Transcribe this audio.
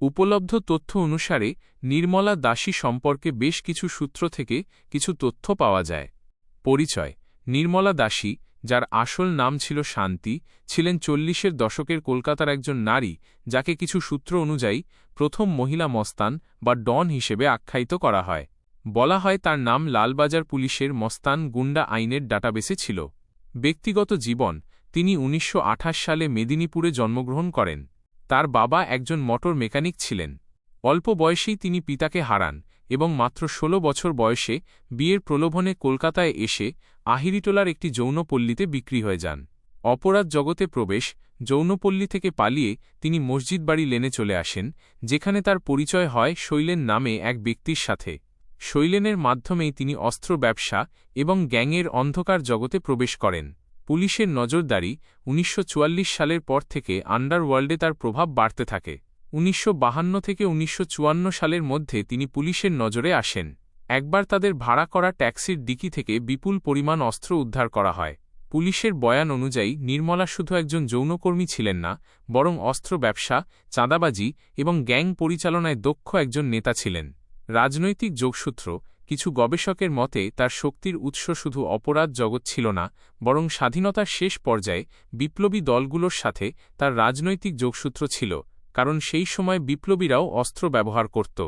উপলব্ধ তথ্য অনুসারে, নির্মলা দাসী সম্পর্কে বেশ কিছু সূত্র থেকে কিছু তথ্য পাওয়া যায়। পরিচয়, নির্মলা দাসী, যার আসল নাম ছিল শান্তি, ছিলেন চল্লিশের দশকের কলকাতার একজন নারী, যাকে কিছু সূত্র অনুযায়ী, প্রথম মহিলা মস্তান বা ডন হিসেবে আখ্যায়িত করা হয়। বলা হয় তার নাম লালবাজার পুলিশের মস্তান গুন্ডা আইনের ডাটাবেসে ছিল। ব্যক্তিগত জীবন, তিনি উনিশশো আঠাশ সালে মেদিনীপুরে জন্মগ্রহণ করেন। তার বাবা একজন মোটর মেকানিক ছিলেন। অল্প বয়সেই তিনি পিতাকে হারান এবং মাত্র ১৬ বছর বয়সে বিয়ের প্রলোভনে কলকাতায় এসে আহিরিটোলার একটি যৌনপল্লীতে বিক্রি হয়ে যান। অপরাধ জগতে প্রবেশ, যৌনপল্লী থেকে পালিয়ে তিনি মসজিদ বাড়ি লেনে চলে আসেন, যেখানে তার পরিচয় হয় শৈলেন নামে এক ব্যক্তির সাথে। শৈলেনের মাধ্যমেই তিনি অস্ত্র ব্যবসা এবং গ্যাংয়ের অন্ধকার জগতে প্রবেশ করেন। পুলিশের নজরদারি উনিশশো চুয়াল্লিশ সালের পর থেকে আন্ডারওয়ার্ল্ডে তার প্রভাব বাড়তে থাকে। উনিশশো থেকে উনিশশো সালের মধ্যে তিনি পুলিশের নজরে আসেন। একবার তাদের ভাড়া করা ট্যাক্সির ডিকি থেকে বিপুল পরিমাণ অস্ত্র উদ্ধার করা হয়। পুলিশের বয়ান অনুযায়ী, নির্মলা শুধু একজন যৌনকর্মী ছিলেন না, বরং অস্ত্র ব্যবসা, চাঁদাবাজি এবং গ্যাং পরিচালনায় দক্ষ একজন নেতা ছিলেন। রাজনৈতিক যোগসূত্র কিছু গবেষকের মতে, তার শক্তির উৎস শুধু অপরাধ জগৎ ছিল না, বরং স্বাধীনতার শেষ পর্যায়ে বিপ্লবী দলগুলোর সাথে তার রাজনৈতিক যোগসূত্র ছিল, কারণ সেই সময় বিপ্লবীরাও অস্ত্র ব্যবহার করত।